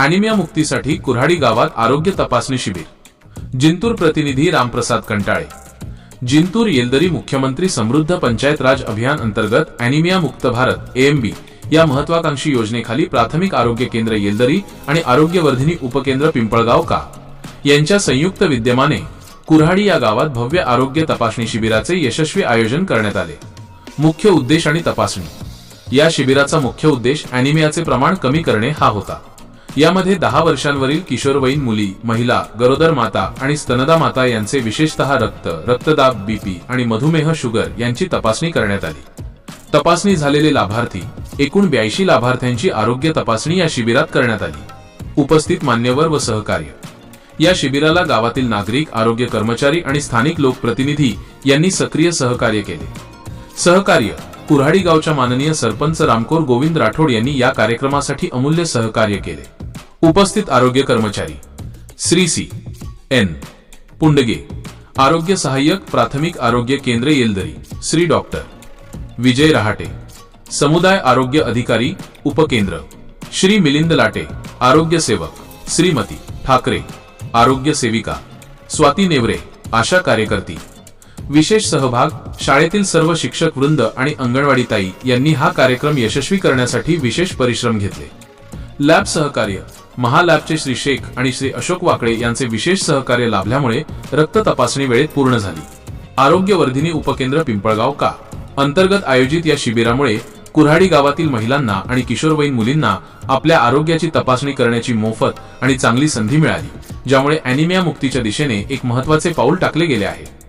Anaemia मुक्तीसाठी कुऱ्हाडी गावात आरोग्य तपासणी शिबिर. जिंतूर प्रतिनिधी रामप्रसाद कंटाळे. जिंतूर येलदरी मुख्यमंत्री समृद्ध पंचायत राज अभियान अंतर्गत अॅनिमिया मुक्त भारत एएमबी या महत्वाकांक्षी योजनेखाली प्राथमिक आरोग्य केंद्र येलदरी आणि आरोग्यवर्धिनी उपकेंद्र पिंपळगाव का? यांच्या संयुक्त विद्यमाने कुऱ्हाडी या गावात भव्य आरोग्य तपासणी शिबिराचे यशस्वी आयोजन करण्यात आले. मुख्य उद्देश आणि तपासणी. या शिबिराचा मुख्य उद्देश अॅनिमियाचे प्रमाण कमी करणे हा होता. यामध्ये दहा वर्षांवरील किशोरवयीन मुली महिला गरोदर माता आणि स्तनदा माता यांचे विशेषतः रक्त रक्तदाब बीपी आणि मधुमेह शुगर यांची तपासणी करण्यात आली. तपासणी झालेले लाभार्थी एकूण ब्याऐंशी लाभार्थ्यांची आरोग्य तपासणी या शिबिरात करण्यात आली. उपस्थित मान्यवर व सहकार्य. या शिबिराला गावातील नागरिक आरोग्य कर्मचारी आणि स्थानिक लोकप्रतिनिधी यांनी सक्रिय सहकार्य केले. सहकार्य कुऱ्हाडी गावच्या माननीय सरपंच रामकोर गोविंद राठोड यांनी या कार्यक्रमासाठी अमूल्य सहकार्य केले. उपस्थित आरोग्य कर्मचारी श्री सी एन पुंडगे आरोग्य सहाय्यक प्राथमिक आरोग्य केंद्र येलदरी श्री डॉक्टर विजय रहाटे समुदाय आरोग्य अधिकारी उपकेंद्र श्री मिलिंद लाटे आरोग्य सेवक श्रीमती ठाकरे आरोग्य सेविका स्वाती नेवरे आशा कार्यकर्ती विशेष सहभाग शाळेतील सर्व शिक्षक वृंद आणि अंगणवाडी ताई यांनी हा कार्यक्रम यशस्वी करण्यासाठी विशेष परिश्रम घेतले. लॅब सहकार्य. महालॅबचे श्री शेख आणि श्री अशोक वाकडे यांचे विशेष सहकार्य लाभल्यामुळे रक्त तपासणी वेळेत पूर्ण झाली. आरोग्यवर्धिनी उपकेंद्र पिंपळगाव का? अंतर्गत आयोजित या शिबिरामुळे कुऱ्हाडी गावातील महिलांना आणि किशोरवयीन मुलींना आपल्या आरोग्याची तपासणी करण्याची मोफत आणि चांगली संधी मिळाली ज्यामुळे अॅनिमिया मुक्तीच्या दिशेने एक महत्त्वाचे पाऊल टाकले गेले आहे.